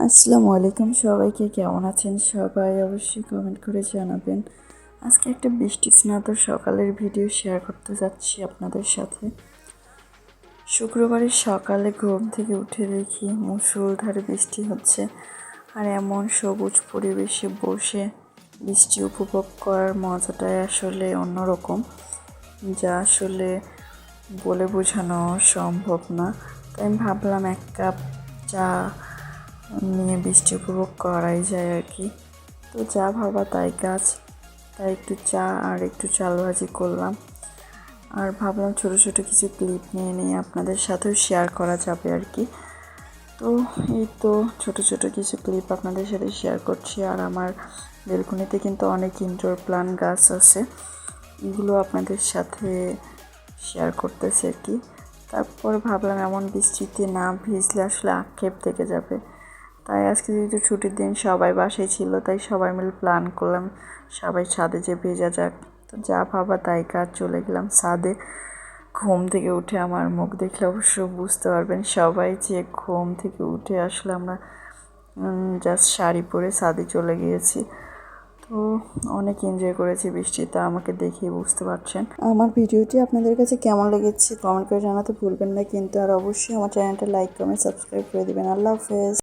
আসসালামু আলাইকুম সবাইকে, কেমন আছেন সবাই? অবশ্যই কমেন্ট করে জানাবেন। আজকে একটা বৃষ্টি স্নাত সকালের ভিডিও শেয়ার করতে যাচ্ছি আপনাদের সাথে। শুক্রবারের সকালে ঘুম থেকে উঠে দেখি মুসুলধারে বৃষ্টি হচ্ছে আর এমন সবুজ পরিবেশে বসে বৃষ্টি উপভোগ করার মজাটাই আসলে অন্যরকম, যা আসলে বলে বোঝানো সম্ভব না। তাই ভাবলাম এক কাপ চা নিয়ে বৃষ্টি উপভোগ করাই যায় আর কি। তো যা ভাবা তাই কাজ তাই একটু চা আর একটু চাল ভাজি করলাম। আর ভাবলাম ছোটো ছোটো কিছু ক্লিপ নিয়ে নিয়ে আপনাদের সাথেও শেয়ার করা যাবে আর কি। তো এই তো ছোট ছোট কিছু ক্লিপ আপনাদের সাথে শেয়ার করছি। আর আমার বেলকুনিতে কিন্তু অনেক ইনডোর প্লান গাছ আছে। এগুলো আপনাদের সাথে শেয়ার করতেছি আর কি। তারপর ভাবলাম এমন বৃষ্টিতে না ভিজলে আসলে আক্ষেপ থেকে যাবে। তাই আজকে যেহেতু ছুটির দিন সবাই বাসায় ছিল, তাই সবাই মিলে প্ল্যান করলাম সবাই ছাদে যে ভেজা যাক। তো যা ভাবা তাই কাজ চলে গেলাম। ছাদে ঘুম থেকে উঠে আমার মুখ দেখলে অবশ্য বুঝতে পারবেন সবাই যে ঘুম থেকে উঠে আসলে আমরা জাস্ট শাড়ি পরে ছাদে চলে গিয়েছি। তো অনেক এনজয় করেছি বৃষ্টিতে আমাকে দেখেই বুঝতে পারছেন। আমার ভিডিওটি আপনাদের কাছে কেমন লেগেছে? কমেন্ট করে জানাতে ভুলবেন না, কিন্তু আর অবশ্যই আমার চ্যানেলটা লাইক কমেন্ট সাবস্ক্রাইব করে দেবেন। আল্লাহ হাফেজ।